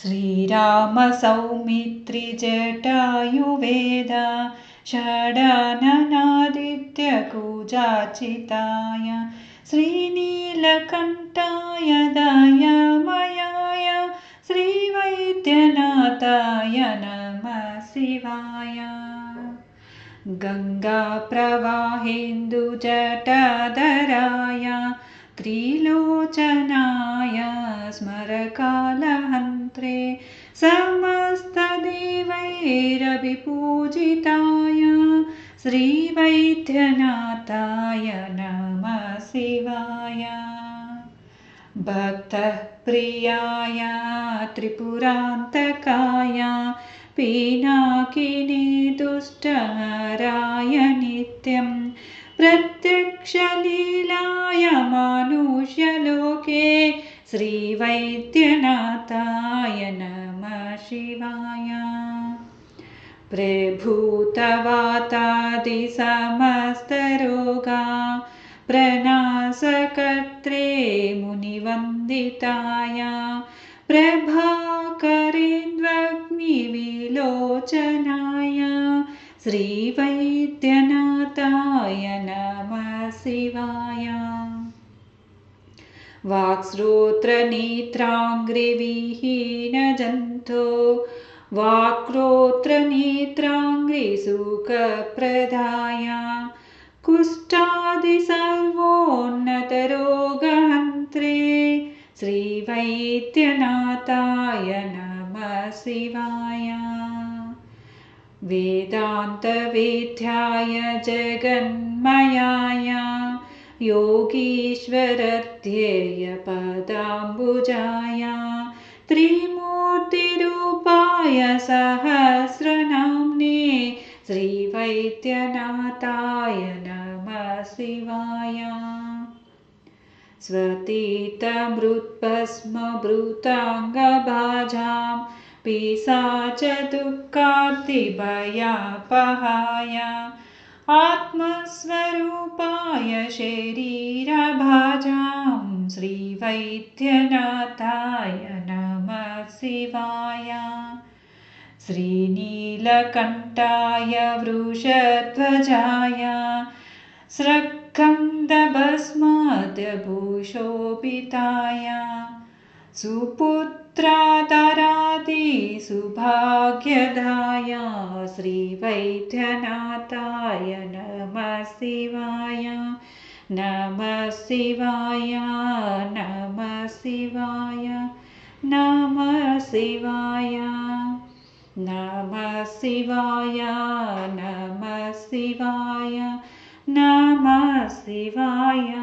श्रीरामसौमित्रिजटायुवेद षडाननादित्यकुजाचिताय श्रीनीलकण्ठाय दयामयाय श्रीवैद्यनाथाय नमः शिवाय। गङ्गाप्रवाहेन्दुजटाधराय त्रिलोचनाय स्मरकालहन्त्रे समस्तदेवैरभिपूजिताय श्रीवैद्यनाथाय नमः शिवाय भक्तः प्रियाय त्रिपुरान्तकाय पिनाकिनी दुष्टहराय नित्यं प्रत्यक्षलीलाय मानुष्यलोके श्रीवैद्यनाथाय नमः शिवाय। प्रभूतवातादिसमस्तरोगा प्रनाशकर्त्रे मुनिवन्दिताय। प्रभाकरेन्द्वग्निविलोचनाय श्रीवैद्यनाथाय नमः शिवाय वाक्श्रोत्रनेत्राङ्घ्रिविहीनजन्तो वाक्रोत्रनेत्राङ्घ्रिसुखप्रदाय कुष्ठादिसर्वोन्नतरोगहन्त्रे श्रीवैद्यनाथाय नमः शिवाय वेदान्तवेद्याय जगन्मयाय योगीश्वरध्येयपदाम्बुजाय त्रिमूर्तिरूपाय सहस्रनाम्ने श्रीवैद्यनाथाय नमः शिवाय। स्वतीतमृत्भस्मभृताङ्गभाजां पिशाचदुःखार्तिभयापहाय आत्मस्वरूपाय शरीरभाजां श्रीवैद्यनाथाय नमः शिवाय। श्रीनीलकण्ठाय वृषध्वजाय स्रग्गन्धभस्माद्यभूषोपिताय सुपुत्रादरादिसुभाग्यदाय श्रीवैद्यनाथाय नमः शिवाय। नमः शिवाय नमः शिवाय नमः शिवाय। नमः शिवाय नमः शिवाय नमः शिवाय